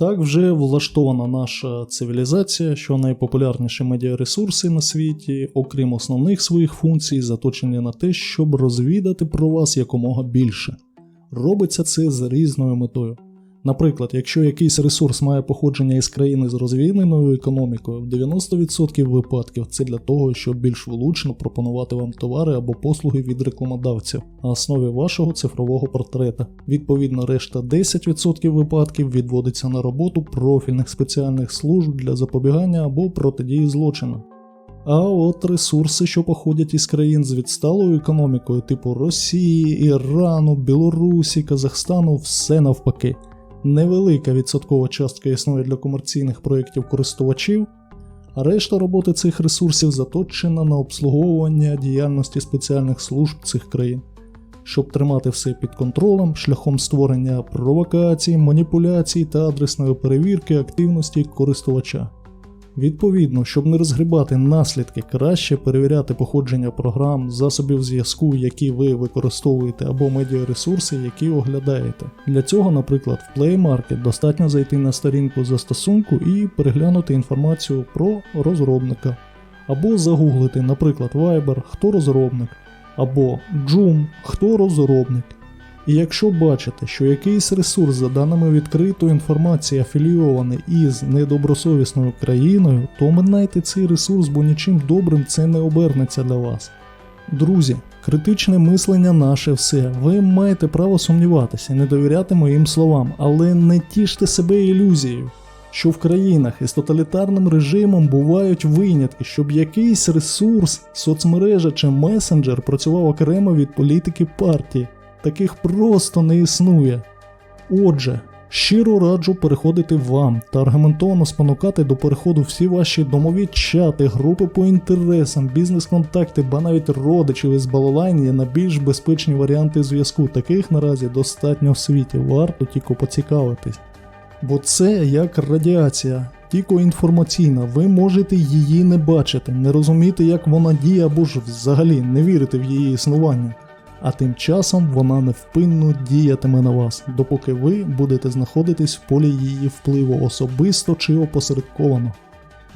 Так вже влаштована наша цивілізація, що найпопулярніші медіаресурси на світі, окрім основних своїх функцій, заточені на те, щоб розвідати про вас якомога більше. Робиться це з різною метою. Наприклад, якщо якийсь ресурс має походження із країни з розвиненою економікою, в 90% випадків це для того, щоб більш влучно пропонувати вам товари або послуги від рекламодавців на основі вашого цифрового портрета. Відповідно, решта 10% випадків відводиться на роботу профільних спеціальних служб для запобігання або протидії злочину. А от ресурси, що походять із країн з відсталою економікою, типу Росії, Ірану, Білорусі, Казахстану, все навпаки. Невелика відсоткова частка існує для комерційних проєктів користувачів, а решта роботи цих ресурсів заточена на обслуговування діяльності спеціальних служб цих країн, щоб тримати все під контролем шляхом створення провокацій, маніпуляцій та адресної перевірки активності користувача. Відповідно, щоб не розгрібати наслідки, краще перевіряти походження програм, засобів зв'язку, які ви використовуєте, або медіаресурси, які оглядаєте. Для цього, наприклад, в Play Market достатньо зайти на сторінку застосунку і переглянути інформацію про розробника, або загуглити, наприклад, Viber, хто розробник, або Joom, хто розробник. І якщо бачите, що якийсь ресурс, за даними відкритої інформації, афілійований із недобросовісною країною, то оминайте цей ресурс, бо нічим добрим це не обернеться для вас. Друзі, критичне мислення наше все. Ви маєте право сумніватися, не довіряти моїм словам, але не тіште себе ілюзією, що в країнах із тоталітарним режимом бувають винятки, щоб якийсь ресурс, соцмережа чи месенджер працював окремо від політики партії. Таких просто не існує. Отже, щиро раджу переходити вам та аргументовано спонукати до переходу всі ваші домові чати, групи по інтересам, бізнес-контакти, ба навіть родичів із балалайні на більш безпечні варіанти зв'язку. Таких наразі достатньо в світі, варто тільки поцікавитись. Бо це як радіація, тільки інформаційна, ви можете її не бачити, не розуміти, як вона діє, або ж взагалі не вірити в її існування а тим часом вона невпинно діятиме на вас, допоки ви будете знаходитись в полі її впливу особисто чи опосередковано.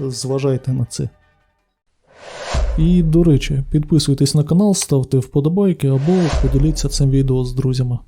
Зважайте на це. І до речі, підписуйтесь на канал, ставте вподобайки або поділіться цим відео з друзями.